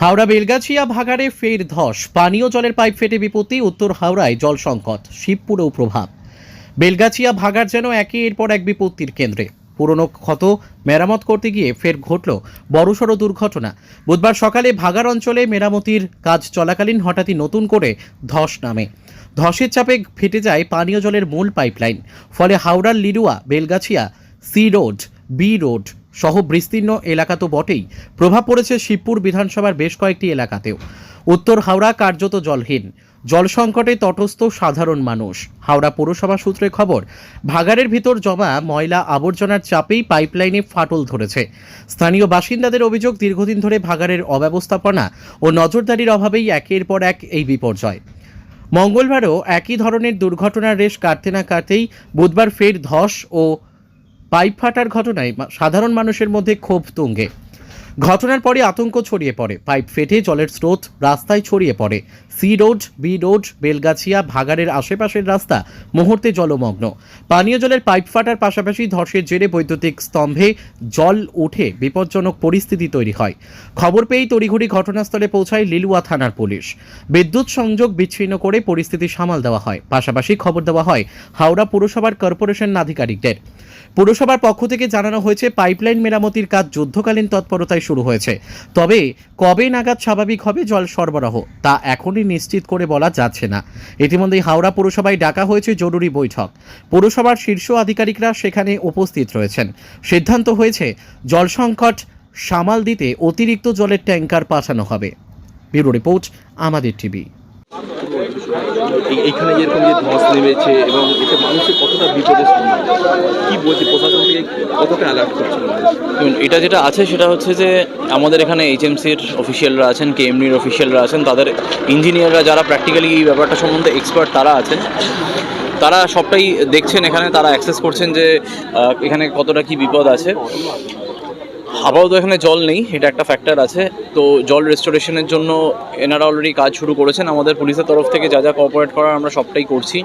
হাওড়া বেলগাছিয়া ভাগাড়ে ফের ধস। পানীয় জলের পাইপ ফেটে বিপত্তি, উত্তর হাওড়ায় জল সংকট, শিবপুরেও প্রভাব। বেলগাছিয়া ভাগাড় যেন একের পর এক বিপত্তির কেন্দ্রে। পুরনো ক্ষত মেরামত করতে গিয়ে ফের ঘটল বড়সড় দুর্ঘটনা। বুধবার সকালে ভাগাড় অঞ্চলে মেরামতির কাজ চলাকালীন হঠাৎই নতুন করে ধস নামে। ধসের চাপে ফেটে যায় পানীয় জলের মূল পাইপলাইন। ফলে হাওড়ার Liluah, Belgachia, C road, B road সহ বিস্তীর্ণ এলাকা তো বটেই। প্রভাব পড়েছে শিবপুর বিধানসভার বেশ কয়েকটি এলাকাতেও। উত্তর হাওড়া কার্যত জলহীন। জল সংকটে তটস্থ সাধারণ মানুষ। হাওড়া পৌরসভা সূত্রে খবর, ভাগাড়ের ভিতর জমা ময়লা আবর্জনার চাপেই পাইপলাইনে ফাটল ধরেছে। স্থানীয় বাসিন্দাদের অভিযোগ, দীর্ঘদিন ধরে ভাগাড়ের অব্যবস্থাপনা ও নজরদারির অভাবেই একের পর এক এই বিপর্যয়। মঙ্গলবারও একই ধরনের দুর্ঘটনার রেশ কাটতে না কাটতেই বুধবার ফের ধস ও পাইপ ফাটার ঘটনায় সাধারণ মানুষের মধ্যে ক্ষোভ তুঙ্গে। ঘটনার পরে আতঙ্ক ছড়িয়ে পড়ে। পাইপ ফেটে জলের স্রোত রাস্তায় ছড়িয়ে পড়ে। C road, B road, Belgachia, ভাগাড়ের আশেপাশের রাস্তা মুহূর্তে জলমগ্ন। পানীয় জলের পাইপ ফাটার পাশাপাশি ধসের জেরে বৈদ্যুতিক স্তম্ভে জল উঠে বিপজ্জনক পরিস্থিতি তৈরি হয়। খবর পেয়েই তড়িঘড়ি ঘটনাস্থলে পৌঁছায় লিলুয়া থানার পুলিশ। বিদ্যুৎ সংযোগ বিচ্ছিন্ন করে পরিস্থিতি সামাল দেওয়া হয়। পাশাপাশি খবর দেওয়া হয়, হাওড়া পুরসভার কর্পোরেশন আধিকারিকদের। পুরসভার পক্ষ থেকে জানানো হয়েছে, পাইপলাইন মেরামতির কাজ যুদ্ধকালীন তৎপরতায় শুরু হয়েছে। তবে কবে নাগাদ স্বাভাবিক হবে জল সরবরাহ, তা এখনই নিশ্চিত করে বলা যাচ্ছে না। ইতিমধ্যেই হাওড়া পুরসভায় ডাকা হয়েছে জরুরি বৈঠক। পুরসভার শীর্ষ আধিকারিকরা সেখানে উপস্থিত রয়েছেন। সিদ্ধান্ত হয়েছে, জল সংকট সামাল দিতে অতিরিক্ত জলের ট্যাঙ্কার পাঠানো হবে। ব্যুরো রিপোর্ট, আমাদের টিভি। এই- এইখানে যেরকম যে ধস নেমেছে এবং এতে মানুষের কতটা বিপদের কি বলছে কতটা অ্যালার্ট করছেন এটা যেটা আছে সেটা হচ্ছে যে আমাদের এখানে এইচএমসির অফিসিয়ালরা আছেন কেএমনির অফিসিয়ালরা আছেন, তাদের ইঞ্জিনিয়াররা যারা প্র্যাকটিক্যালি এই ব্যাপারটা সম্বন্ধে এক্সপার্ট তারা আছেন। তারা সবটাই দেখছেন এখানে, তারা অ্যাক্সেস করছেন যে এখানে কতটা কি বিপদ আছে। আপাতত এখানে জল নেই, এটা একটা ফ্যাক্টর আছে। তো জল রেস্টোরেশনের জন্য এনারা অলরেডি কাজ শুরু করেছেন। আমাদের পুলিশের তরফ থেকে যা যা কোঅপারেট করার আমরা সবটাই করছি।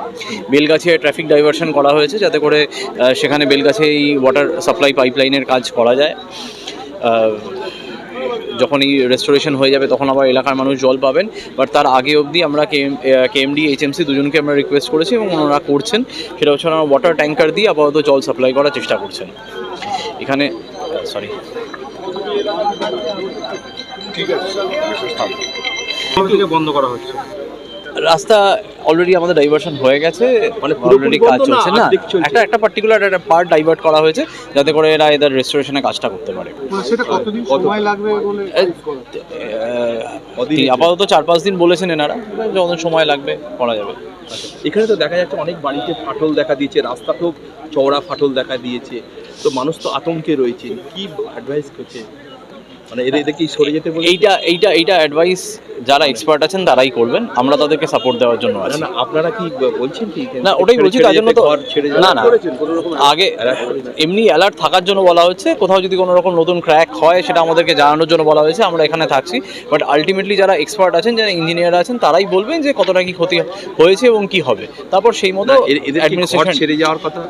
বেলগাছিয়ায় ট্রাফিক ডাইভারশন করা হয়েছে যাতে করে সেখানে বেলগাছিয়া এই ওয়াটার সাপ্লাই পাইপলাইনের কাজ করা যায়। যখন এই রেস্টোরেশন হয়ে যাবে তখন আবার এলাকার মানুষ জল পাবেন। বাট তার আগে অবধি আমরা কে কেএমডি এইচএমসি দুজনকে আমরা রিকোয়েস্ট করেছি এবং ওনারা করছেন। সেটা হচ্ছে ওনারা ওয়াটার ট্যাঙ্কার দিয়ে আপাতত জল সাপ্লাই করার চেষ্টা করছেন। এখানে সরি বন্ধ করা হচ্ছে? রাস্তা অলরেডি আমাদের ডাইভারশন হয়ে গেছে মানে পুরোপুরি অলরেডি কাজ চলছে না? একটা একটা পার্টিকুলার একটা পার্ট ডাইভার্ট করা হয়েছে যাতে করে এরা এদের রেস্টোরেশনের কাজটা করতে পারে। মানে আপাতত চার পাঁচ দিন বলেছেন এনারা যখন সময় লাগবে করা যাবে। এখানে তো দেখা যাচ্ছে অনেক বাড়িতে ফাটল দেখা দিয়েছে রাস্তাতেও চওড়া ফাটল দেখা দিয়েছে। তো মানুষ তো আতঙ্কে রয়েছে। কি অ্যাডভাইস করছে? মানে এদের কি সরে যেতে বলে এইটা এইটা এইটা অ্যাডভাইস যারা এক্সপার্ট আছেন তারাই করবেন। আমরা তাদেরকে সাপোর্ট দেওয়ার জন্য আছি। না আপনারা কি বলছেন কি না ওটাই বলছি তার জন্য তো না না। আগে এমনি অ্যালার্ট থাকার জন্য বলা হচ্ছে কোথাও যদি কোনো রকম নতুন ক্র্যাক হয় সেটা আমাদেরকে জানানোর জন্য বলা হয়েছে। আমরা এখানে থাকছি। বাট আলটিমেটলি যারা এক্সপার্ট আছেন যারা ইঞ্জিনিয়ার আছেন তারাই বলবেন যে কতটা কি ক্ষতি হয়েছে এবং কি হবে। তারপর সেই মতো ছেড়ে যাওয়ার কথা?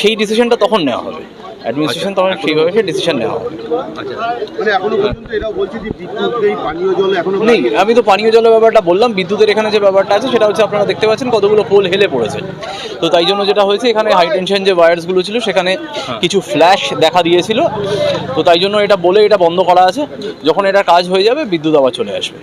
সেই ডিসিশনটা তখন নেওয়া হবে। অ্যাডমিনিস্ট্রেশন তখন সেইভাবে সেই ডিসিশন নেওয়া হবে। আচ্ছা মানে নেই আমি তো পানীয় জলের ব্যাপারটা বললাম বিদ্যুতের এখানে যে ব্যাপারটা আছে সেটা হচ্ছে আপনারা দেখতে পাচ্ছেন কতগুলো পোল হেলে পড়েছে। তো তাই জন্য যেটা হয়েছে এখানে হাই টেনশন যে ওয়্যারসগুলো ছিল সেখানে কিছু ফ্ল্যাশ দেখা দিয়েছিল। তো তাই জন্য এটা বলে এটা বন্ধ করা আছে। যখন এটা কাজ হয়ে যাবে বিদ্যুৎ আবার চলে আসবে।